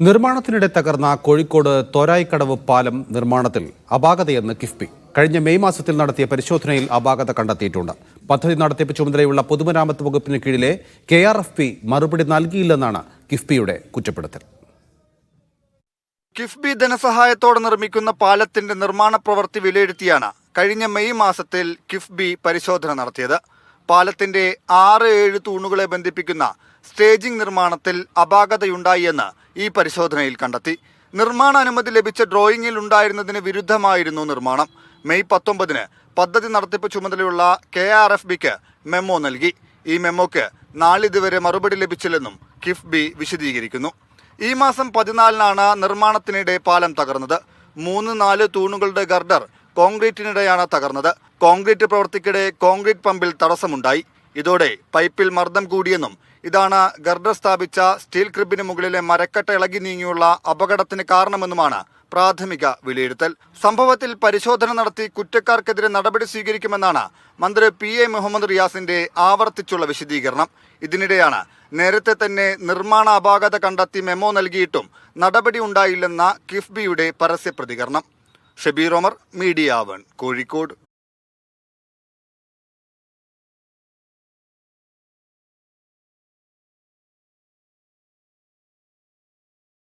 നിർമ്മാണത്തിനിടെ തകർന്ന കോഴിക്കോട് തോരായിക്കടവ് പാലം നിർമ്മാണത്തിൽ അപാകതയെന്ന് കിഫ്ബി. കഴിഞ്ഞ മെയ് മാസത്തിൽ നടത്തിയ പരിശോധനയിൽ അപാകത കണ്ടെത്തിയിട്ടുണ്ട്. പദ്ധതി നടത്തിപ്പ് ചുമതലയുള്ള പൊതുമരാമത്ത് വകുപ്പിന് കീഴിലെ കെ ആർ എഫ് പി മറുപടി നൽകിയില്ലെന്നാണ് കിഫ്ബിയുടെ കുറ്റപ്പെടുത്തൽ. കിഫ്ബി ധനസഹായത്തോടെ നിർമ്മിക്കുന്ന പാലത്തിന്റെ നിർമ്മാണ പ്രവൃത്തി വിലയിരുത്തിയാണ് കഴിഞ്ഞ മെയ് മാസത്തിൽ കിഫ്ബി പരിശോധന നടത്തിയത്. പാലത്തിന്റെ ആറ് ഏഴ് തൂണുകളെ ബന്ധിപ്പിക്കുന്ന സ്റ്റേജിംഗ് നിർമ്മാണത്തിൽ അപാകതയുണ്ടായി എന്ന് ഈ പരിശോധനയിൽ കണ്ടെത്തി. നിർമ്മാണ അനുമതി ലഭിച്ച ഡ്രോയിങ്ങിൽ ഉണ്ടായിരുന്നതിന് വിരുദ്ധമായിരുന്നു നിർമ്മാണം. മെയ് പത്തൊമ്പതിന് പദ്ധതി നടത്തിപ്പ് ചുമതലയുള്ള കെ ആർ എഫ് ബിക്ക് മെമ്മോ നൽകി. ഈ മെമ്മോക്ക് നാളിതുവരെ മറുപടി ലഭിച്ചില്ലെന്നും കിഫ്ബി വിശദീകരിക്കുന്നു. ഈ മാസം പതിനാലിനാണ് നിർമ്മാണത്തിനിടെ പാലം തകർന്നത്. മൂന്ന് നാല് തൂണുകളുടെ ഗർഡർ കോൺക്രീറ്റിനിടെയാണ് തകർന്നത്. കോൺക്രീറ്റ് പ്രവൃത്തിക്കിടെ കോൺക്രീറ്റ് പമ്പിൽ തടസ്സമുണ്ടായി. ഇതോടെ പൈപ്പിൽ മർദ്ദം കൂടിയെന്നും ഇതാണ് ഗർഡർ സ്ഥാപിച്ച സ്റ്റീൽ ക്രിബിന് മുകളിലെ മരക്കട്ട ഇളകി നീങ്ങിയുള്ള അപകടത്തിന് കാരണമെന്നുമാണ് പ്രാഥമിക വിലയിരുത്തൽ. സംഭവത്തിൽ പരിശോധന നടത്തി കുറ്റക്കാർക്കെതിരെ നടപടി സ്വീകരിക്കുമെന്നാണ് മന്ത്രി പി എ മുഹമ്മദ് റിയാസിന്റെ ആവർത്തിച്ചുള്ള വിശദീകരണം. ഇതിനിടെയാണ് നേരത്തെ തന്നെ നിർമ്മാണ അപാകത കണ്ടെത്തി മെമ്മോ നൽകിയിട്ടും നടപടി ഉണ്ടായില്ലെന്ന കിഫ്ബിയുടെ പരസ്യ പ്രതികരണം ഷബീർ ഒമർ മീഡിയ വൺ കോഴിക്കോട്.